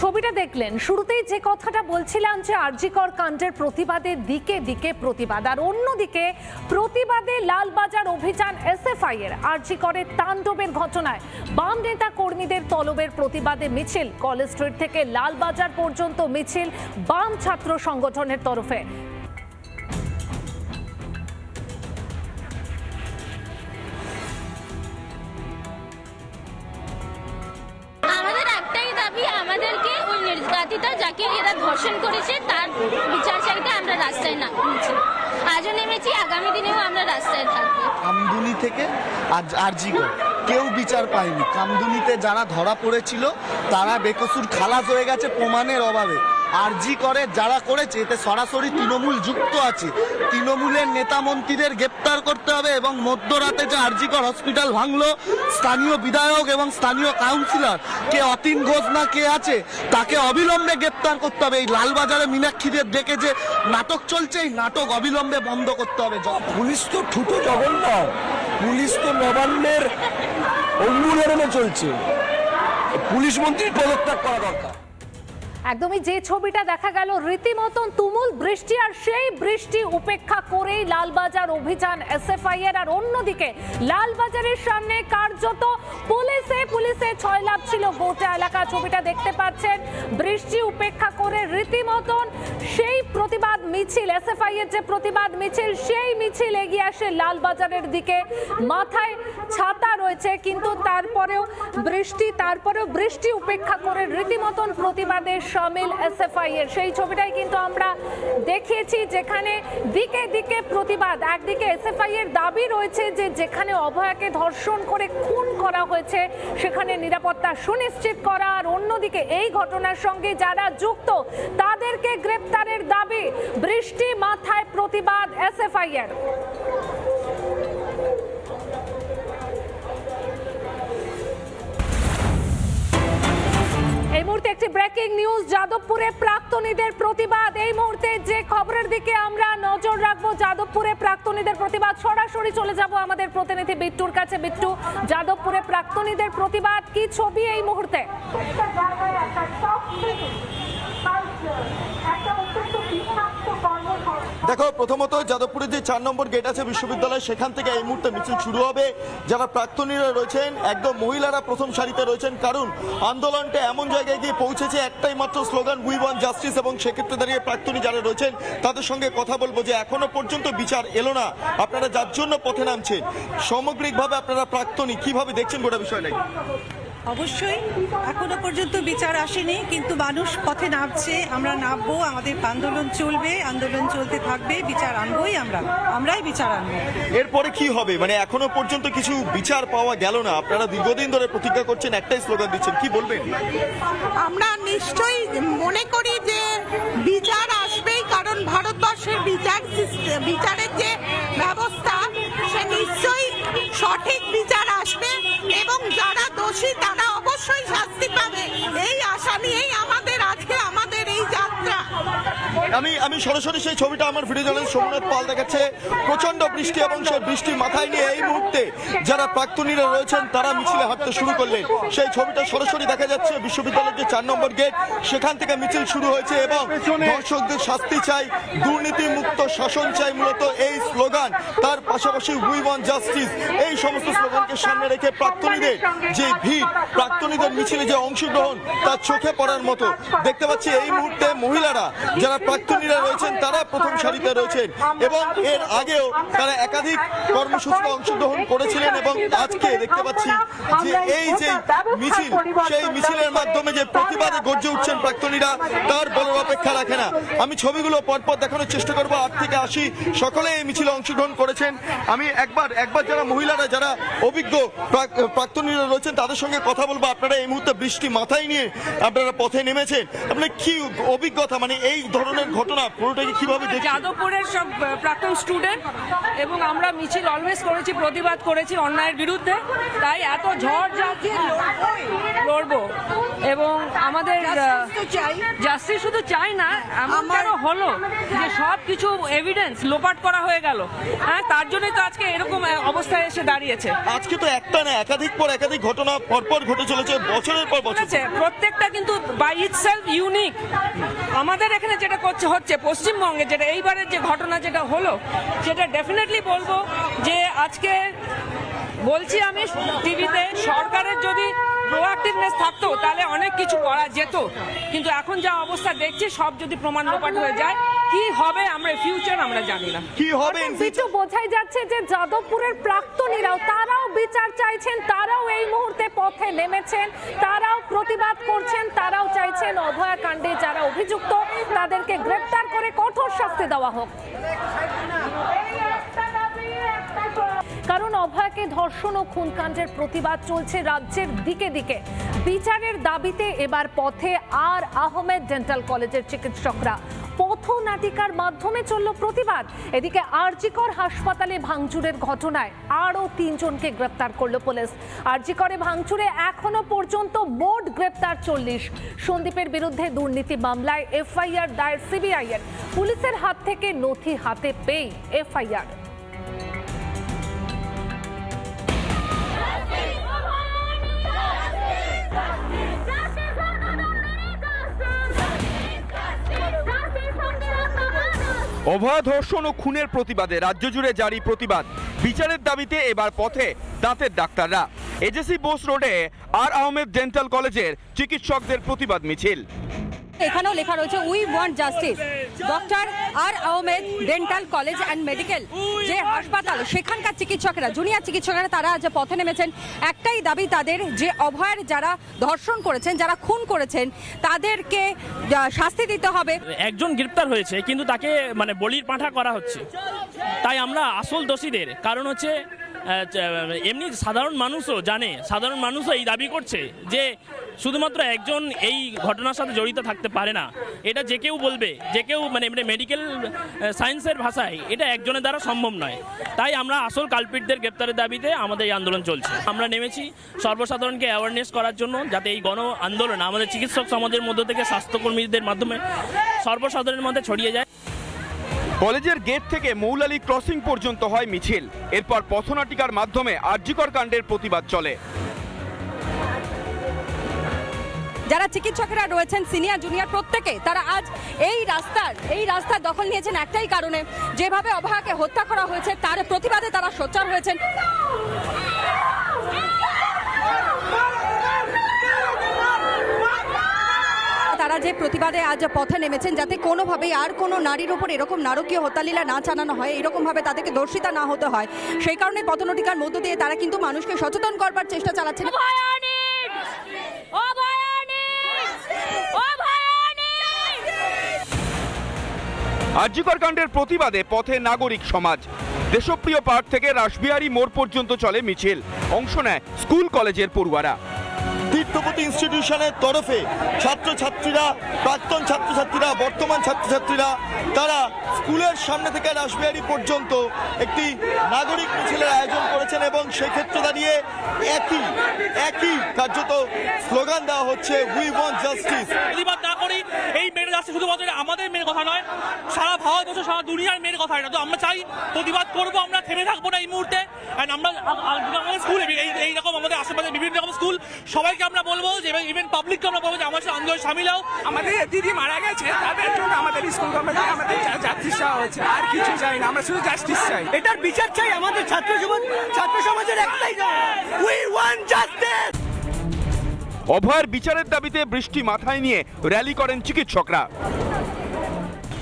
ছবিটা দেখলেন। শুরুতেই যে কথাটা বলছিলাম যে আরজিকর কাণ্ডের প্রতিবাদে দিকে দিকে প্রতিবাদ। আর অন্যদিকে প্রতিবাদে লালবাজার অভিযান এসএফআই এর আরজিকরের তাণ্ডবের ঘটনায় বাম নেতা কর্মীদের তলবের প্রতিবাদে মিছিল। কলেজ স্ট্রিট থেকে লালবাজার পর্যন্ত মিছিল বাম ছাত্র সংগঠনের তরফে। নির্যাতিতা যাকে এরা ধর্ষণ করেছে, তার বিচার চাইতে আমরা রাস্তায় নামছি আজও নেমেছি, আগামী দিনেও আমরা রাস্তায় থাকব। কামদুনি থেকে আজ কেউ বিচার পায়নি। কামদুনিতে যারা ধরা পড়েছিল, তারা বেকসুর খালাস হয়ে গেছে প্রমাণের অভাবে। আরজি করে, যারা করেছে, এতে সরাসরি তৃণমূল যুক্ত আছে। তৃণমূলের নেতা মন্ত্রীদের গ্রেপ্তার করতে হবে এবং মধ্যরাতে যে আরজিকর হসপিটাল ভাঙলো, স্থানীয় বিধায়ক এবং স্থানীয় কাউন্সিলর, কে অতীন ঘোষ না কে আছে, তাকে অবিলম্বে গ্রেপ্তার করতে হবে। এই লালবাজারে মীনাক্ষীদের ডেকে যে নাটক চলছে, এই নাটক অবিলম্বে বন্ধ করতে হবে। পুলিশ তো ঠুটো জঘন্য পুলিশ তো নবান্নের অঙ্গুলরণে চলছে। পুলিশ মন্ত্রীর পদত্যাগ করা দরকার। একদমই যে ছবিটা দেখা গেল, রীতিমতন তুমুল বৃষ্টি আর সেই বৃষ্টি উপেক্ষা করেই লালবাজার অভিযান এসএফআই এর আর অন্যদিকে, লালবাজারের সামনে কার্যত পুলিশে পুলিশে ছয় লাভ ছিল গোটা এলাকা। ছবিটা দেখতে পাচ্ছেন, বৃষ্টি উপেক্ষা করে রীতিমতন সেই প্রতিবাদ মিছিল এসএফআই এর যে প্রতিবাদ মিছিল, সেই মিছিল এগিয়ে আসে লালবাজারের দিকে। মাথায় ছাতা রয়েছে, কিন্তু তারপরেও বৃষ্টি তারপরেও বৃষ্টি উপেক্ষা করে রীতিমতন প্রতিবাদে সামিল এসএফআই এর। সেই ছবিটাই কিন্তু আমরা দেখিয়েছি যেখানে দিকে দিকে প্রতিবাদ, একদিকে এসএফআই এর দাবি রয়েছে যে যেখানে অভয়াকে ধর্ষণ করে খুন করা হয়েছে, সেখানে নিরাপত্তা সুনিশ্চিত করা। আর অন্যদিকে এই ঘটনার সঙ্গে যারা যুক্ত, তাদেরকে গ্রেপ্তারের দাবি, বৃষ্টি মাথায় প্রতিবাদ এসএফআই এর। একটি ব্রেকিং নিউজ যাদবপুরে প্রাক্তনীদের প্রতিবাদ। এই মুহূর্তে যে খবরের দিকে আমরা নজর রাখব, যাদবপুরে প্রাক্তনীদের প্রতিবাদ। সরাসরি চলে যাব আমাদের প্রতিনিধি বিট্টুর কাছে। বিট্টু, যাদবপুরে প্রাক্তনীদের প্রতিবাদ, কি ছবি এই মুহূর্তে একটা জায়গায় একটা সব থেকে কালচার একটা অত্যন্ত বিষাক্ত কর্মসংস্থান দেখো, প্রথমত যাদবপুরে যে চার নম্বর গেট আছে বিশ্ববিদ্যালয়, সেখান থেকে এই মুহূর্তে মিছিল শুরু হবে। যারা প্রাক্তনীরা রয়েছেন, একদম মহিলারা প্রথম সারিতে রয়েছেন, কারণ আন্দোলনটা এমন জায়গায় গিয়ে পৌঁছেছে, একটাই মাত্র স্লোগান উই ওয়ান জাস্টিস এবং সেক্ষেত্রে দাঁড়িয়ে প্রাক্তনী যারা রয়েছেন, তাদের সঙ্গে কথা বলব যে এখনও পর্যন্ত বিচার এলো না। আপনারা যার জন্য পথে নামছেন, সামগ্রিকভাবে আপনারা প্রাক্তনী কীভাবে দেখছেন গোটা বিষয়টাকে অবশ্যই এখনও পর্যন্ত বিচার আসেনি কিন্তু মানুষ পথে নামছে আমরা নামবো আমাদের আন্দোলন চলবে আন্দোলন চলতে থাকবে বিচার আনবোই আমরা আমরাই বিচার আনব। এরপরে কি হবে? মানে এখনও পর্যন্ত কিছু বিচার পাওয়া গেল না? আপনারা দীর্ঘদিন ধরে প্রতিজ্ঞা করছেন একটাই স্লোগান দিচ্ছেন কি বলবেন? আমরা নিশ্চয়ই মনে করি যে বিচার আসবেই কারণ ভারতবর্ষের বিচার বিচারের যে ব্যবস্থা সে নিশ্চয়ই সঠিক বিচার আসবে এবং যারা দোষী তারা অবশ্যই শাস্তি আমি আমি সরাসরি সেই ছবিটা আমার ভিডিও জার্নালিস্ট সোমনাথ পাল দেখাচ্ছে। প্রচণ্ড বৃষ্টি এবং সেই বৃষ্টি মাথায় নিয়ে এই মুহূর্তে যারা প্রাক্তনীরা রয়েছেন, তারা মিছিলে হাঁটতে শুরু করলেন। সেই ছবিটা সরাসরি দেখা যাচ্ছে বিশ্ববিদ্যালয়ের যে চার নম্বর গেট, সেখান থেকে মিছিল শুরু হয়েছে এবং দর্শকদের শাস্তি চাই দুর্নীতি মুক্ত শাসন চাই মূলত এই স্লোগান। তার পাশাপাশি উই ওয়ান জাস্টিস এই সমস্ত স্লোগানকে সামনে রেখে প্রাক্তনীদের যে ভিড়, প্রাক্তনীদের মিছিলে যে অংশগ্রহণ তার চোখে পড়ার মতো। দেখতে পাচ্ছি এই মুহূর্তে মহিলারা, যারা প্রাক্তনীরা রয়েছেন, তারা প্রথম সারিতে রয়েছেন এবং এর আগেও তারা একাধিক কর্মসূচিতে অংশগ্রহণ করেছিলেন এবং আজকে দেখতে পাচ্ছি যে এই যে মিছিল, সেই মিছিলের মাধ্যমে যে প্রতিবাদে গর্জে উঠছেন প্রাক্তনীরা, তার বলার অপেক্ষা রাখে না। আমি ছবিগুলো পরপর দেখানোর চেষ্টা করব আট থেকে আশি সকলে এই মিছিলে অংশগ্রহণ করেছেন। আমি একবার একবার যারা মহিলারা, যারা অভিজ্ঞ প্রাক্তনীরা রয়েছেন, তাদের সঙ্গে কথা বলব। আপনারা এই মুহূর্তে বৃষ্টি মাথায় নিয়ে আপনারা পথে নেমেছেন। আপনার কি অভিজ্ঞতা? মানে এই ধরনের ঘটনা পুরোটাকে কীভাবে দেখছেন? যাদবপুরের সব প্রাক্তন স্টুডেন্ট এবং আমরা মিছিল অলওয়েজ করেছি প্রতিবাদ করেছি অন্যায়ের বিরুদ্ধে। তাই এত ঝড় যাচ্ছে লড়বো। এবং আমাদের জাস্টিস শুধু চাই না এমন কেন হলো যে সব কিছু এভিডেন্স লোপাট করা হয়ে গেল? হ্যাঁ তার জন্যই তো আজকে এরকম অবস্থায় এসে দাঁড়িয়েছে। আজকে তো একটা না একাধিক পর একাধিক ঘটনা পরপর ঘটে চলেছে বছরের পর বছর। প্রত্যেকটা কিন্তু বাই ইটসেলফ ইউনিক আমাদের এখানে যেটা করছে হচ্ছে পশ্চিমবঙ্গে যেটা, এইবারের যে ঘটনা যেটা হলো, সেটা ডেফিনেটলি বলব যে আজকে বলছি আমি টিভিতে, সরকারের যদি প্রোয়াক্টিভনেস থাকতো, তাহলে অনেক কিছু করা যেত। কিন্তু এখন যা অবস্থা দেখছি, সব যদি প্রমাণ লোপাট হয়ে যায় কি হবে আমরা ফিউচার আমরা জানি না। কি হবে কিছু বোঝাই যাচ্ছে যে যাদবপুরের প্রাক্তনীরাও তারাও বিচার চাইছেন তারাও এই মুহূর্তে পথে নেমেছেন তারাও প্রতিবাদ করছেন তারাও চাইছেন অভয়া কাণ্ডে যারা অভিযুক্ত তাদেরকে গ্রেপ্তার করে কঠোর শাস্তি দেওয়া হোক। কারণ অভয়াকে ধর্ষণ ও খুনকাণ্ডের প্রতিবাদ চলছে রাজ্যের দিকে দিকে। বিচারের দাবিতে এবার পথে আর আহমেদ ডেন্টাল কলেজের চিকিৎসকরা। পথনাটিকার মাধ্যমে চলল প্রতিবাদ। এদিকে আরজিকর হাসপাতালে ভাঙচুরের ঘটনায় আরও তিনজনকে গ্রেপ্তার করল পুলিশ। আরজিকরে ভাঙচুরে এখনও পর্যন্ত বোর্ড গ্রেপ্তার চল্লিশ। সন্দীপের বিরুদ্ধে দুর্নীতি মামলায় এফআইআর দায়ের সিবিআইয়ের। পুলিশের হাত থেকে নথি হাতে পেয়ে এফআইআর। অভয় ধর্ষণ ও খুনের প্রতিবাদে রাজ্য জুড়ে জারি প্রতিবাদ। বিচারের দাবিতে এবার পথে দাঁতের ডাক্তাররা। এজেসি বোস রোডে আর আহমেদ ডেন্টাল কলেজের চিকিৎসকদের প্রতিবাদ মিছিল। এখানেও লেখা রয়েছে we want justice doctor R Ahmed dental college and medical যে হাসপাতাল, সেখানকার চিকিৎসকেরা জুনিয়র চিকিৎসকেরা তারা আজ পথে নেমেছেন। একটাই দাবি তাদের, যে অভয়ের যারা ধর্ষণ করেছেন, যারা খুন করেছেন, তাদেরকে শাস্তি দিতে হবে। একজন গ্রেপ্তার হয়েছে, কিন্তু তাকে মানে বলির পাঁঠা করা হচ্ছে। তাই আমরা আসল দোষীদের, কারণ হচ্ছে এমনি সাধারণ মানুষও জানে, সাধারণ মানুষও এই দাবি করছে, যে শুধুমাত্র একজন এই ঘটনার সাথে জড়িত থাকতে পারে না। এটা যে কেউ বলবে, যে কেউ মানে মেডিকেল সায়েন্সের ভাষায় এটা একজনের দ্বারা সম্ভব নয়। তাই আমরা আসল কালপিটদের গ্রেপ্তারের দাবিতে আমাদের এই আন্দোলন চলছে। আমরা নেমেছি সর্বসাধারণকে অ্যাওয়ারনেস করার জন্য যাতে এই গণ আন্দোলন আমাদের চিকিৎসক সমাজের মধ্য থেকে স্বাস্থ্যকর্মীদের মাধ্যমে সর্বসাধারণের মধ্যে ছড়িয়ে যায়। কলেজের গেট থেকে মৌলালি ক্রসিং পর্যন্ত হয় মিছিল। এরপর পথনাটিকার মাধ্যমে আর্যিকর কাণ্ডের প্রতিবাদ চলে। যারা চিকিৎসকেরা রয়েছেন, সিনিয়র, জুনিয়র প্রত্যেকে, তারা আজ এই রাস্তার এই রাস্তার দখল নিয়েছেন একটাই কারণে। যেভাবে অভয়াকে হত্যা করা হয়েছে, তার প্রতিবাদে তারা সোচ্চার হয়েছেন। তারা যে প্রতিবাদে আজ পথে নেমেছেন, যাতে কোনোভাবেই আর কোনো নারীর উপর এরকম নারকীয় হত্যালীলা না চালানো হয়, এরকমভাবে তাদেরকে দর্শিতা না হতে হয়। সেই কারণে পথনটিকার মধ্য দিয়ে তারা কিন্তু মানুষকে সচেতন করবার চেষ্টা চালাচ্ছেন। আরজিকর কাণ্ডের প্রতিবাদে পথে নাগরিক সমাজ। দেশপ্রিয় পার্ক থেকে রাসবিহারী মোড় পর্যন্ত চলে মিছিল। অংশ নেয় স্কুল কলেজের পড়ুয়ারা। তীর্থপতি ইনস্টিটিউশনের তরফে ছাত্রছাত্রীরা, প্রাক্তন ছাত্রছাত্রীরা, বর্তমান ছাত্রছাত্রীরা, তারা স্কুলের সামনে থেকে রাসবিহারী পর্যন্ত একটি নাগরিক মিছিলের আয়োজন করেছেন এবং সেক্ষেত্রে দাঁড়িয়ে একই একই কার্যত স্লোগান দেওয়া হচ্ছে উই ওয়ান্ট জাস্টিস না এই মেয়ের কাছে শুধুমাত্র আমাদের মেয়ের কথা নয়, সারা ভারতবর্ষ, সারা দুনিয়ার মেয়ের কথা এটা। তো আমরা চাই প্রতিবাদ করব, আমরা থেমে থাকব না এই মুহূর্তে। আমরা আমাদের এইরকম আমাদের আশেপাশে বিভিন্ন রকম স্কুল সবাইকে আমরা বলব যে ইভেন পাবলিককে আমরা বলব যে আমার সাথে আন্দোলন সামিল হও আমাদের দিদি মারা গেছে তাদের জন্য আমাদের স্কুল কমিটি আমাদের জাস্টিস চাওয়া হয়েছে। আর কিছু চাই না আমরা শুধু জাস্টিস চাই। এটার বিচার চাই আমাদের ছাত্র জীবন ছাত্র সমাজের একটাই উই ওয়ান্ট জাস্টিস অভয়ের বিচারের দাবিতে বৃষ্টি মাথায় নিয়ে র্যালি করেন চিকিৎসকরা।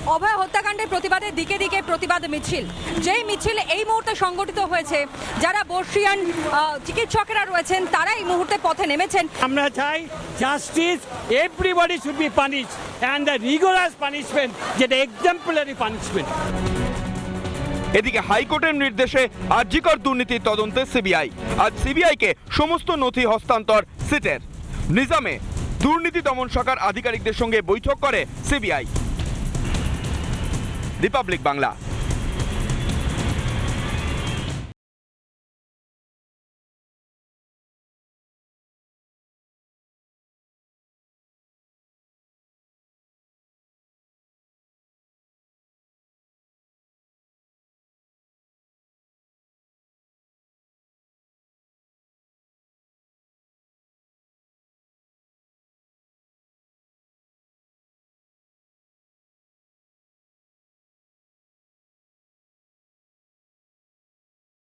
অভয় হত্যাকাণ্ডের প্রতিবাদে দিকে দিকে প্রতিবাদ মিছিল। যেই মিছিল এই মুহূর্তে সংগঠিত হয়েছে যারা বর্ষিয়ান আহ, চিকিৎসকেরা রয়েছেন তারা এই মুহূর্তে পথে নেমেছেন। আমরা চাই justice everybody should be punish and the rigorous punishment যেটা এক্সাম্পলারি পানিশমেন্ট এদিকে হাইকোর্টের নির্দেশে আরজিকর দুর্নীতির তদন্তে সিবিআই। আজ সিবিআইকে সমস্ত নথি হস্তান্তর সিটের। নিজামে দুর্নীতি দমন শাখার আধিকারিকদের সঙ্গে বৈঠক করে সিবিআই। রিপাবলিক বাংলা